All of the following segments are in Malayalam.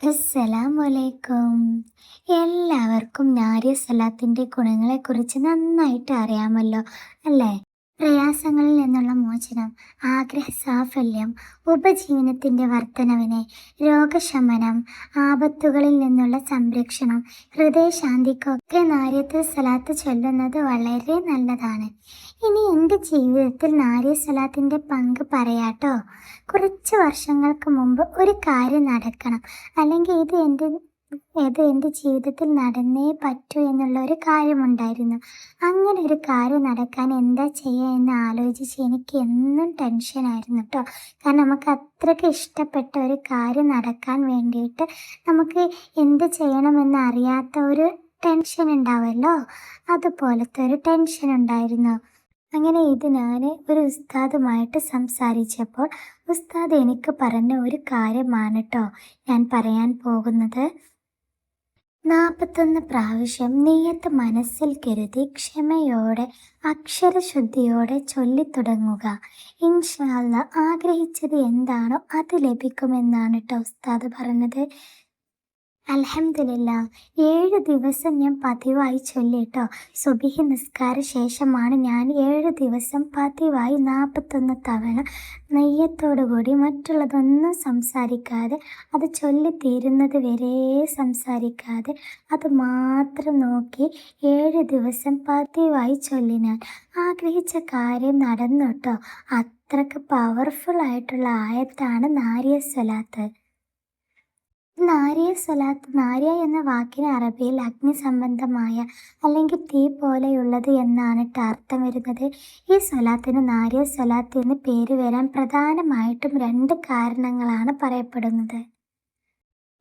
അസ്സലാമലൈക്കും. എല്ലാവർക്കും നാരിയ സലാത്തിന്റെ ഗുണങ്ങളെക്കുറിച്ച് നന്നായിട്ട് അറിയാമല്ലോ അല്ലേ? പ്രയാസങ്ങളിൽ നിന്നുള്ള മോചനം ആഗ്രഹ സാഫല്യം ഉപജീവനത്തിന്റെ വർധനവിനെ രോഗശമനം ആപത്തുകളിൽ നിന്നുള്ള സംരക്ഷണം ഹൃദയശാന്തിക്കൊക്കെ നാര്യത്തിൽ സലാത്ത് ചൊല്ലുന്നത് വളരെ നല്ലതാണ്. ഇനി എന്റെ ജീവിതത്തിൽ നാര്യ സലാത്തിന്റെ പങ്ക് പറയാട്ടോ. കുറച്ച് വർഷങ്ങൾക്ക് മുമ്പ് ഒരു കാര്യം നടക്കണം. അല്ലെങ്കിൽ ഇത് എന്റെ ഇത് എന്റെ ജീവിതത്തിൽ നടന്നേ പറ്റൂ എന്നുള്ള ഒരു കാര്യമുണ്ടായിരുന്നു. അങ്ങനെ ഒരു കാര്യം നടക്കാൻ എന്താ ചെയ്യുക എന്ന് ആലോചിച്ച് എനിക്ക് എന്നും ടെൻഷനായിരുന്നു കേട്ടോ കാരണം നമുക്ക് അത്രയ്ക്ക് ഇഷ്ടപ്പെട്ട ഒരു കാര്യം നടക്കാൻ വേണ്ടിയിട്ട് നമുക്ക് എന്ത് ചെയ്യണമെന്ന് അറിയാത്ത ഒരു ടെൻഷൻ ഉണ്ടാവുമല്ലോ അതുപോലത്തെ ഒരു ടെൻഷൻ ഉണ്ടായിരുന്നു. അങ്ങനെ ഇത് ഞാൻ ഒരു ഉസ്താദുമായിട്ട് സംസാരിച്ചപ്പോൾ ഉസ്താദ് എനിക്ക് പറഞ്ഞ ഒരു കാര്യമാണ് കേട്ടോ ഞാൻ പറയാൻ പോകുന്നത്. നാൽപ്പത്തൊന്ന് പ്രാവശ്യം നീയത്ത് മനസ്സിൽ കരുതി ക്ഷമയോടെ അക്ഷരശുദ്ധിയോടെ ചൊല്ലിത്തുടങ്ങുക. ഇൻഷാല്ല ആഗ്രഹിച്ചത് എന്താണോ അത് ലഭിക്കുമെന്നാണ് കേട്ടോ ഉസ്താദ് പറഞ്ഞത്. അലഹമില്ല ഏഴ് ദിവസം ഞാൻ പതിവായി ചൊല്ലിട്ടോ. സുബിഹി നിസ്കാര ശേഷമാണ് ഞാൻ ഏഴ് ദിവസം പതിവായി നാൽപ്പത്തൊന്ന് തവണ നെയ്യത്തോടുകൂടി മറ്റുള്ളതൊന്നും സംസാരിക്കാതെ അത് ചൊല്ലിത്തീരുന്നത് വരെ സംസാരിക്കാതെ അത് മാത്രം നോക്കി ഏഴ് ദിവസം പതിവായി ചൊല്ലിനാൻ ആഗ്രഹിച്ച കാര്യം നടന്നു കേട്ടോ അത്രയ്ക്ക് പവർഫുൾ ആയിട്ടുള്ള ആയത്താണ് നാരിയ സ്വലാത്ത്. നാരിയ സ്വലാത്ത് നാരിയ എന്ന വാക്കിന് അറബിയിൽ അഗ്നി സംബന്ധമായ അല്ലെങ്കിൽ തീ പോലെയുള്ളത് എന്നാണ് അർത്ഥം വരുന്നത്. ഈ സ്വലാത്തിന് നാരിയ സ്വലാത്ത് എന്ന് പേര് വരാൻ പ്രധാനമായിട്ടും രണ്ട് കാരണങ്ങളാണ് പറയപ്പെടുന്നത്.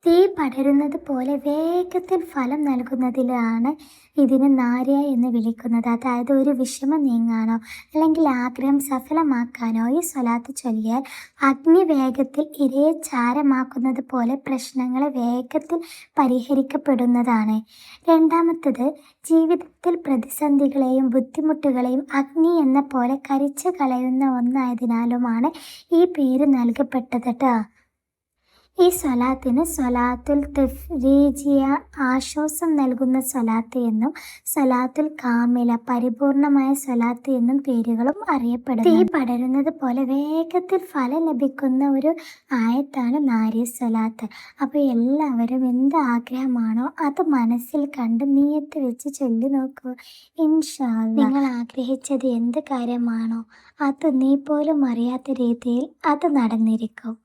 തീ പടരുന്നത് പോലെ വേഗത്തിൽ ഫലം നൽകുന്നതിലാണ് ഇതിനെ നാര്യ എന്ന് വിളിക്കുന്നത്. അതായത് ഒരു വിഷമം നീങ്ങാനോ അല്ലെങ്കിൽ ആഗ്രഹം സഫലമാക്കാനോ ഈ സ്വലാത്ത് ചൊല്ലിയാൽ അഗ്നി വേഗത്തിൽ ഇരയെ ചാരമാക്കുന്നത് പോലെ പ്രശ്നങ്ങളെ വേഗത്തിൽ പരിഹരിക്കപ്പെടുന്നതാണ്. രണ്ടാമത്തത് ജീവിതത്തിൽ പ്രതിസന്ധികളെയും ബുദ്ധിമുട്ടുകളെയും അഗ്നി എന്ന പോലെ കരിച്ചു കളയുന്ന ഒന്നായതിനാലുമാണ് ഈ പേര് നൽകപ്പെട്ടത് കേട്ടോ ഈ സ്വലാത്തിന് സ്വലാത്തുൽ തഫ്രീജിയ ആശ്വാസം നൽകുന്ന സ്വലാത്ത് എന്നും സ്വലാത്തുൽ കാമില പരിപൂർണമായ സ്വലാത്ത് എന്നും പേരുകളും അറിയപ്പെടുന്നു. തീ പടരുന്നത് പോലെ വേഗത്തിൽ ഫലം ലഭിക്കുന്ന ഒരു ആയത്താണ് നാരി സ്വലാത്ത് അപ്പോൾ എല്ലാവരും എന്ത് ആഗ്രഹമാണോ അത് മനസ്സിൽ കണ്ട് നീയത്ത് വെച്ച് ചൊല്ലി നോക്കൂ. ഇൻഷാ നിങ്ങൾ ആഗ്രഹിച്ചത് എന്ത് കാര്യമാണോ അത് നീ പോലും അറിയാത്ത രീതിയിൽ അത് നടന്നിരിക്കും.